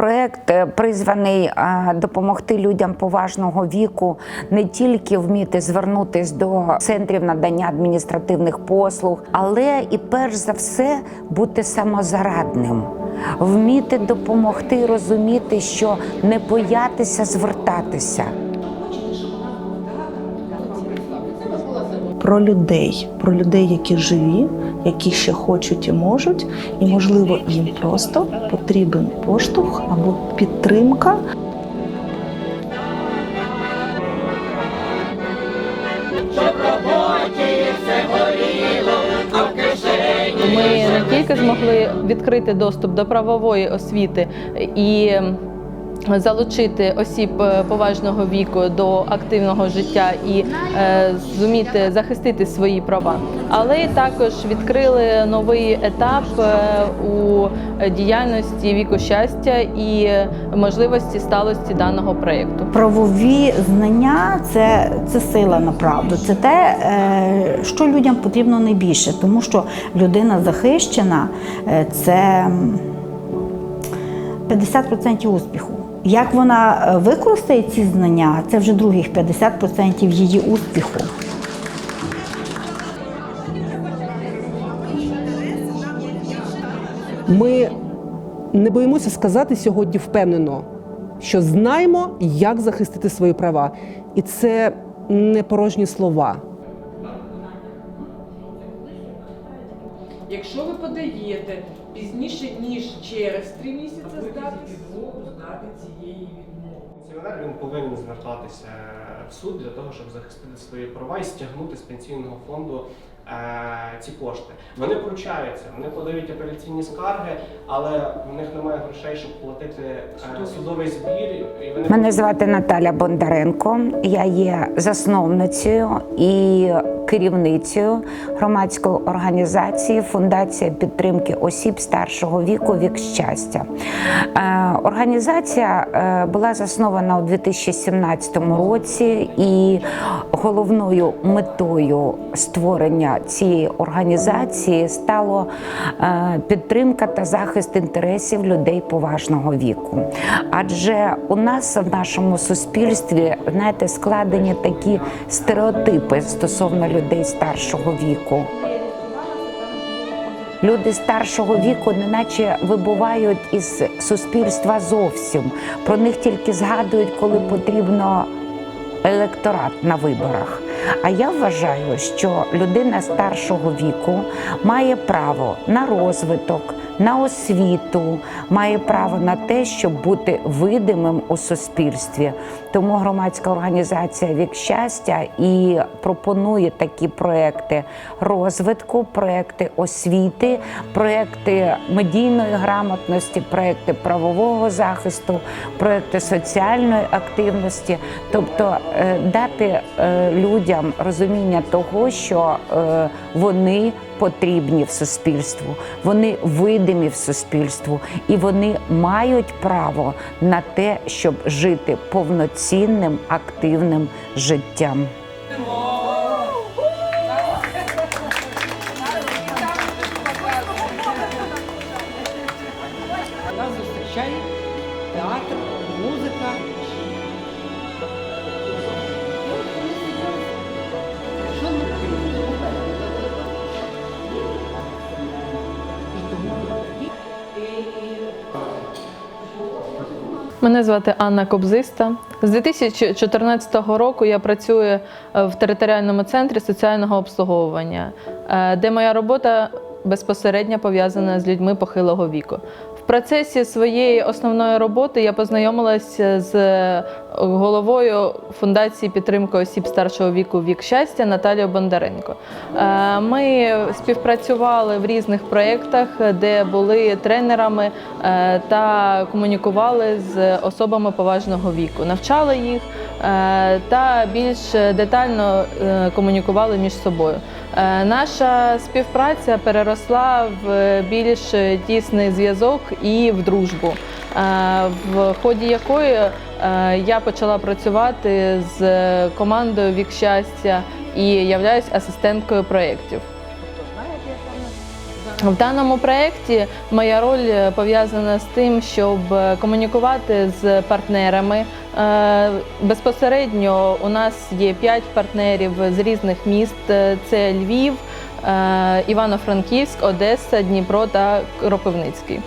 Проект е, призваний е, допомогти людям поважного віку не тільки вміти звернутись до центрів надання адміністративних послуг, але і перш за все бути самозарадним, вміти допомогти, розуміти, що не боятися звертатися. про людей, про людей, які живі, які ще хочуть і можуть, і можливо їм просто потрібен поштовх або підтримка. Ми не тільки змогли відкрити доступ до правової освіти і залучити осіб е, поважного віку до активного життя і е, зуміти захистити свої права, але також відкрили новий етап е, у діяльності віку щастя і можливості сталості даного проєкту. Правові знання це, це сила направду. Це те, е, що людям потрібно найбільше, тому що людина захищена е, це м, 50% успіху. Як вона е, використає ці знання, це вже других 50% її успіху. Ми не боїмося сказати сьогодні впевнено, що знаємо, як захистити свої права. І це не порожні слова. Якщо ви подаєте пізніше ніж через три місяці здати відмову здати цієї відмови. Пенсіонер він повинен звертатися в суд для того, щоб захистити свої права і стягнути з пенсійного фонду е, ці кошти. Вони вручаються, вони подають апеляційні скарги, але в них немає грошей, щоб платити е, судовий збір. І вони Мене звати Наталя Бондаренко. Я є засновницею і керівницею громадської організації Фундація підтримки осіб старшого віку Вік щастя. Е, Організація е, була заснована у 2017 році, і головною метою створення цієї організації стало е, підтримка та захист інтересів людей поважного віку. Адже у нас в нашому суспільстві знаєте, складені такі стереотипи стосовно людей старшого віку. Люди старшого віку неначе вибувають із суспільства зовсім. Про них тільки згадують, коли потрібно електорат на виборах. А я вважаю, що людина старшого віку має право на розвиток, на освіту, має право на те, щоб бути видимим у суспільстві. Тому громадська організація Вік щастя і пропонує такі проекти розвитку, проекти освіти, проекти медійної грамотності, проекти правового захисту, проекти соціальної активності, тобто е, дати е, людям розуміння того, що е, вони потрібні в суспільству, вони видимі в суспільству, і вони мають право на те, щоб жити повноцінним активним життям. Мене звати Анна Кобзиста. З 2014 року я працюю е, в територіальному центрі соціального обслуговування, е, де моя робота безпосередньо пов'язана з людьми похилого віку. Процесі своєї основної роботи я познайомилася з головою фундації підтримки осіб старшого віку Вік щастя Наталією Бондаренко. Е, Ми співпрацювали в різних проєктах, де були тренерами е, та комунікували з особами поважного віку, навчали їх е, та більш детально е, комунікували між собою. Е, Наша співпраця переросла в більш тісний зв'язок і в дружбу, е, в ході якої е, я почала працювати з командою Вік щастя і являюсь асистенткою проєктів. В даному проєкті моя роль е, пов'язана з тим, щоб е, комунікувати з партнерами. Е, Безпосередньо у нас є п'ять партнерів з різних міст: це Львів, Івано-Франківськ, Одеса, Дніпро та Кропивницький.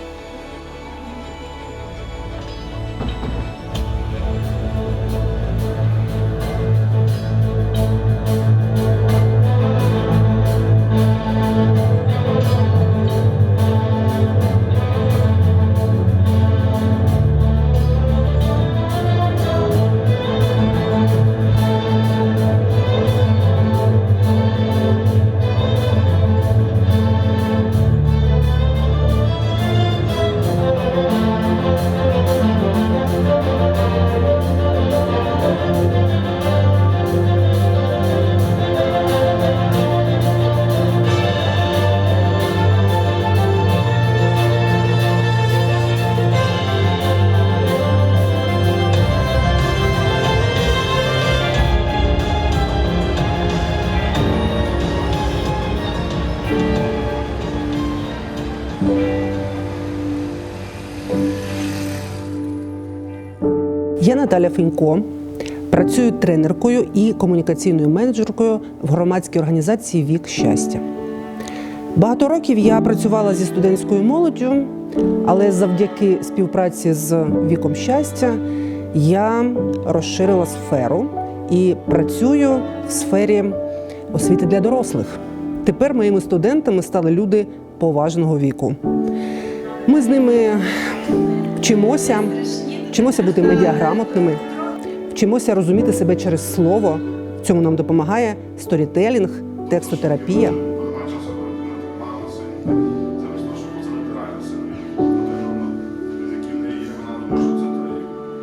Наталя Фенько, працюю тренеркою і комунікаційною менеджеркою в громадській організації Вік щастя. Багато років я працювала зі студентською молоддю, але завдяки співпраці з віком щастя я розширила сферу і працюю в сфері освіти для дорослих. Тепер моїми студентами стали люди поважного віку. Ми з ними вчимося, вчимося бути медіаграмотними, вчимося розуміти себе через слово. В цьому нам допомагає сторітелінг, текстотерапія.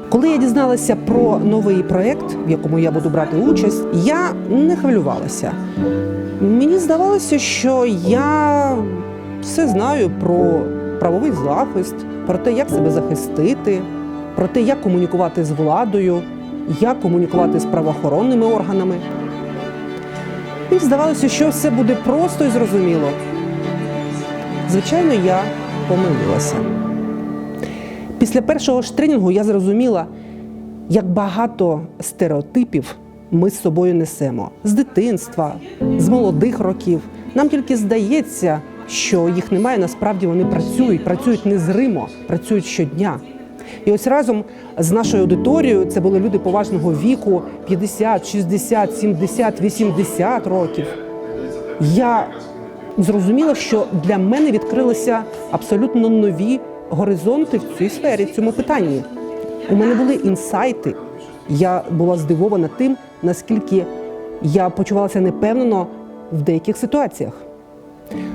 Коли я дізналася про новий проєкт, в якому я буду брати участь, я не хвилювалася. Мені здавалося, що я все знаю про правовий захист, про те, як себе захистити, про те, як комунікувати з владою, як комунікувати з правоохоронними органами. І здавалося, що все буде просто і зрозуміло. Звичайно, я помилилася. Після першого ж тренінгу я зрозуміла, як багато стереотипів ми з собою несемо з дитинства, з молодих років. Нам тільки здається, що їх немає. Насправді вони працюють, працюють незримо, працюють щодня. І ось разом з нашою аудиторією це були люди поважного віку 50, 60, 70, 80 років. Я зрозуміла, що для мене відкрилися абсолютно нові горизонти в цій сфері, в цьому питанні. У мене були інсайти. Я була здивована тим, наскільки я почувалася непевнено в деяких ситуаціях.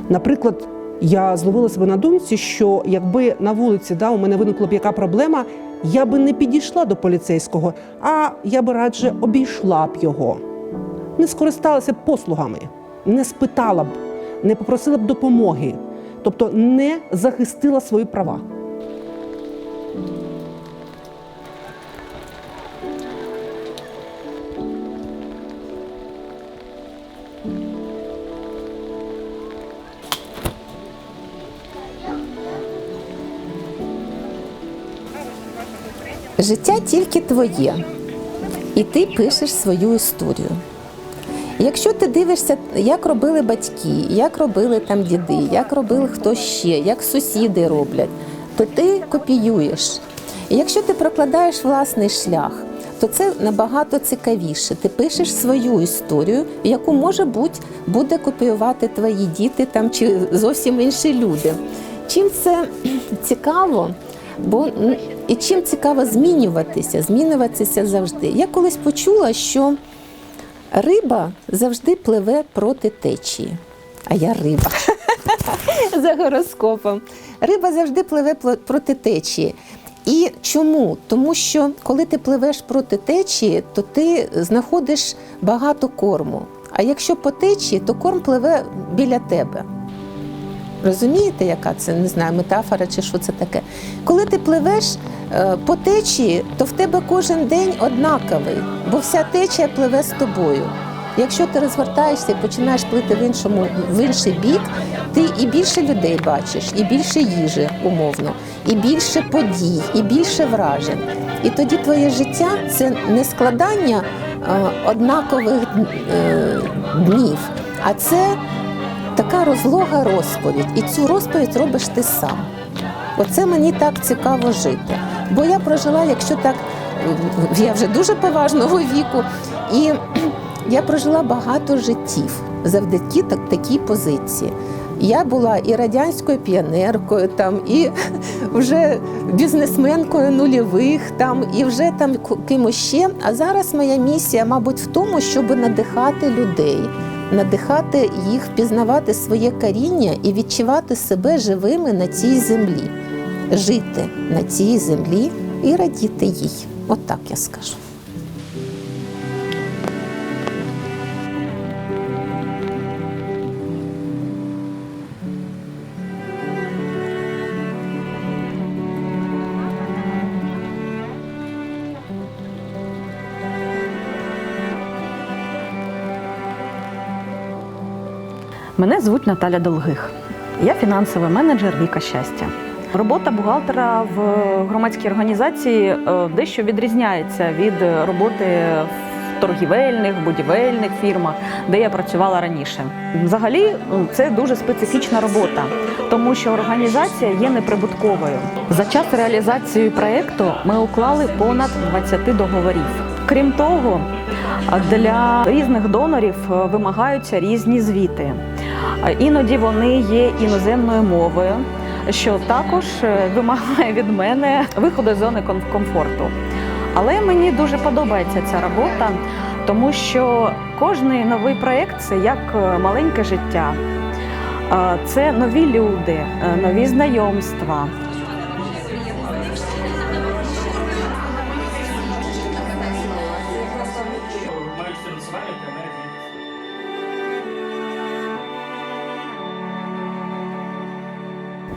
Наприклад, я зловила себе на думці, що якби на вулиці да, у мене виникла б яка проблема, я би не підійшла до поліцейського, а я би радше обійшла б його, не скористалася б послугами, не спитала б, не попросила б допомоги, тобто не захистила свої права. Життя тільки твоє, і ти пишеш свою історію. Якщо ти дивишся, як робили батьки, як робили там діди, як робили хто ще, як сусіди роблять, то ти копіюєш. І якщо ти прокладаєш власний шлях, то це набагато цікавіше. Ти пишеш свою історію, яку, може бути, буде копіювати твої діти там чи зовсім інші люди. Чим це цікаво? Бо м, і чим цікаво змінюватися, змінюватися завжди. Я колись почула, що риба завжди пливе проти течії. А я риба за гороскопом. Риба завжди пливе проти течії. І чому? Тому що коли ти пливеш проти течії, то ти знаходиш багато корму. А якщо по течії, то корм пливе біля тебе. Розумієте, яка це не знаю, метафора чи що це таке? Коли ти пливеш е, по течії, то в тебе кожен день однаковий, бо вся течія пливе з тобою. Якщо ти розвертаєшся і починаєш плити в іншому в інший бік, ти і більше людей бачиш, і більше їжі, умовно, і більше подій, і більше вражень. І тоді твоє життя це не складання е, однакових е, днів, а це така розлога розповідь. І цю розповідь робиш ти сам. Оце мені так цікаво жити. Бо я прожила, якщо так, я вже дуже поважного віку, і я прожила багато життів завдяки так, такій позиції. Я була і радянською піонеркою, там, і вже бізнесменкою нульових, там, і вже там кимось ще. А зараз моя місія, мабуть, в тому, щоб надихати людей, надихати їх, впізнавати своє коріння і відчувати себе живими на цій землі, жити на цій землі і радіти їй. От я скажу. Мене звуть Наталя Долгих. Я фінансовий менеджер Віка щастя. Робота бухгалтера в громадській організації е, дещо відрізняється від роботи в торгівельних, будівельних фірмах, де я працювала раніше. Взагалі, це дуже специфічна робота, тому що організація є неприбутковою. За час реалізації проєкту ми уклали понад 20 договорів. Крім того, для різних донорів е, вимагаються різні звіти. Іноді вони є іноземною мовою, що також е, вимагає від мене виходу з зони комфорту. Але мені дуже подобається ця робота, тому що кожний новий проєкт це як е, маленьке життя. Е, Це нові люди, нові знайомства.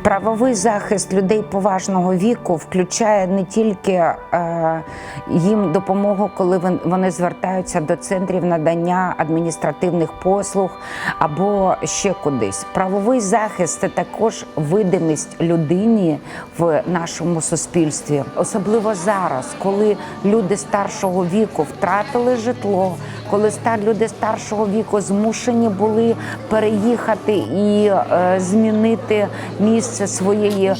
Правовий захист людей поважного віку включає не тільки е, їм допомогу, коли вони звертаються до центрів надання адміністративних послуг або ще кудись. Правовий захист це також видимість людині в нашому суспільстві, особливо зараз, коли люди старшого віку втратили житло, коли люди старшого віку змушені були переїхати і е, змінити місце своєї,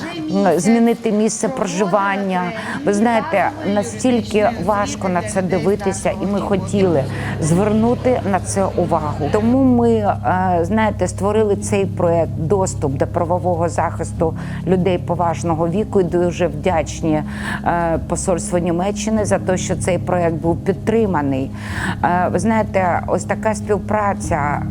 змінити місце проживання. Ви знаєте, настільки важко на це дивитися, і ми хотіли звернути на це увагу. Тому ми е, знаєте, створили цей проект доступ до правового захисту людей поважного віку. І дуже вдячні е, посольству Німеччини за те, що цей проект був підтриманий. Е, Ви знаєте, ось така співпраця.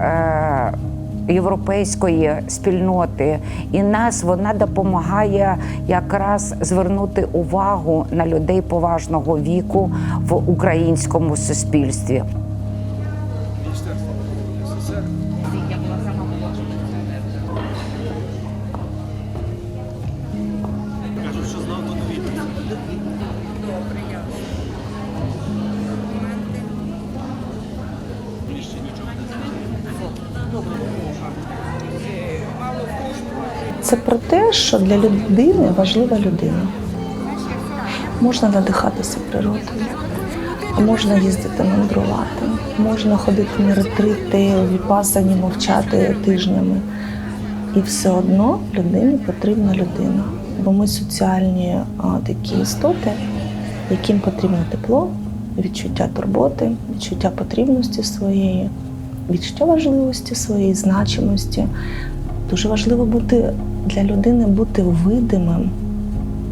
Європейської спільноти і нас вона допомагає якраз звернути увагу на людей поважного віку в українському суспільстві. Це про те, що для людини важлива людина. Можна надихатися природою, можна їздити мандрувати, можна ходити на ретрити, віпасані мовчати тижнями. І все одно людині потрібна людина. Бо ми соціальні а, такі істоти, яким потрібно тепло, відчуття турботи, відчуття потрібності своєї, відчуття важливості своєї, значимості. Дуже важливо бути для людини бути видимим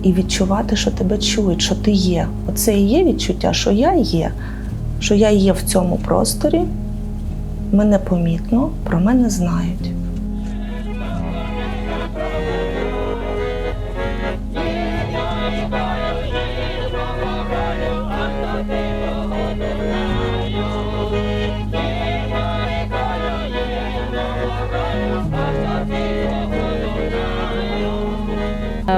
і відчувати, що тебе чують, що ти є. Оце і є відчуття, що я є, що я є в цьому просторі, мене помітно, про мене знають.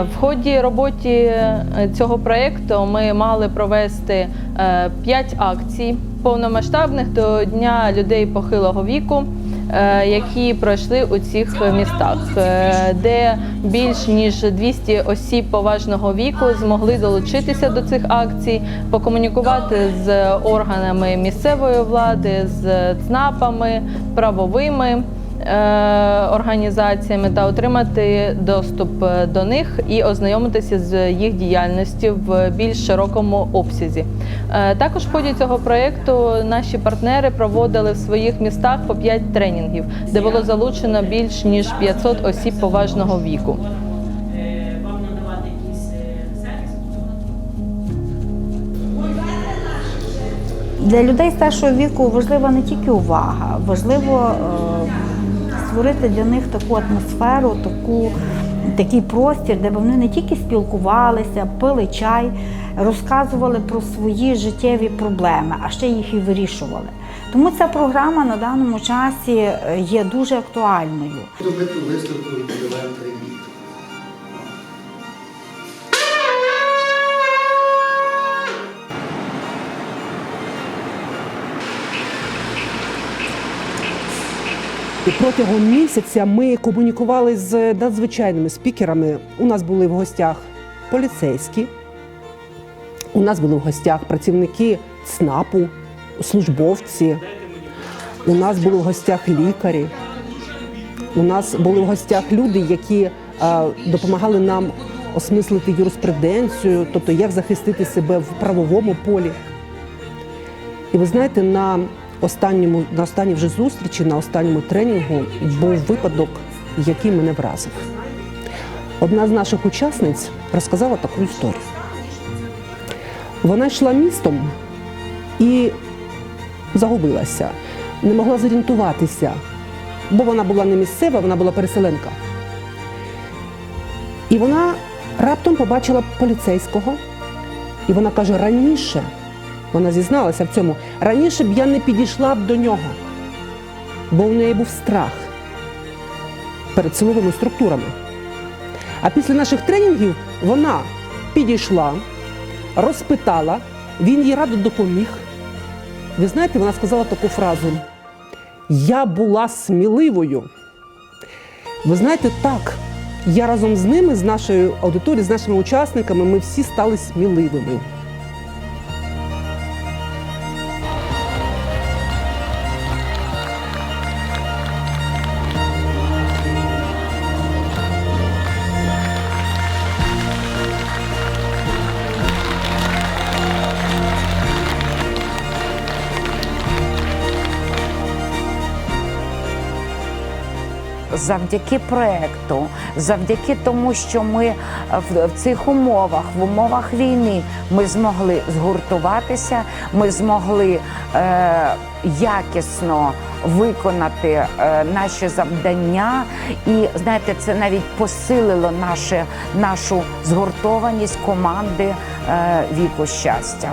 В ході роботи е, цього проєкту ми мали провести 5 акцій повномасштабних до Дня людей похилого віку. е, які пройшли у цих містах, е, де більш ніж 200 осіб поважного віку змогли долучитися до цих акцій, покомунікувати з органами місцевої влади, з ЦНАПами, правовими е, організаціями та отримати доступ е, до них і ознайомитися з їх діяльністю в більш широкому обсязі. Е, Також в ході цього проєкту наші партнери проводили в своїх містах по 5 тренінгів, де було залучено більш ніж 500 осіб поважного віку. Для людей старшого віку важлива не тільки увага, важливо е, створити для них таку атмосферу, таку, такий простір, де б вони не тільки спілкувалися, пили чай, розказували про свої життєві проблеми, а ще їх і вирішували. Тому ця програма на даному часі е, є дуже актуальною. Ту виставку І протягом місяця ми комунікували з надзвичайними спікерами. У нас були в гостях поліцейські, у нас були в гостях працівники ЦНАПу, службовці, у нас були в гостях лікарі, у нас були в гостях люди, які е, допомагали нам осмислити юриспруденцію, тобто як захистити себе в правовому полі. І ви знаєте, на останньому, на останній вже зустрічі, на останньому тренінгу був випадок, який мене вразив. Одна з наших учасниць розказала таку історію. Вона йшла містом і загубилася, не могла зорієнтуватися, бо вона була не місцева, вона була переселенка. І вона раптом побачила поліцейського, і вона каже: раніше вона зізналася в цьому. Раніше б я не підійшла б до нього, бо в неї був страх перед силовими структурами. А після наших тренінгів вона підійшла, розпитала, він їй радо допоміг. Ви знаєте, вона сказала таку фразу: Я була сміливою. Ви знаєте, так, я разом з ними, з нашою аудиторією, з нашими учасниками, ми всі стали сміливими. Завдяки проекту, завдяки тому, що ми в, в цих умовах, в умовах війни, ми змогли згуртуватися, ми змогли е, якісно виконати е, наші завдання, і знаєте, це навіть посилило наше, нашу згуртованість команди е, віку щастя.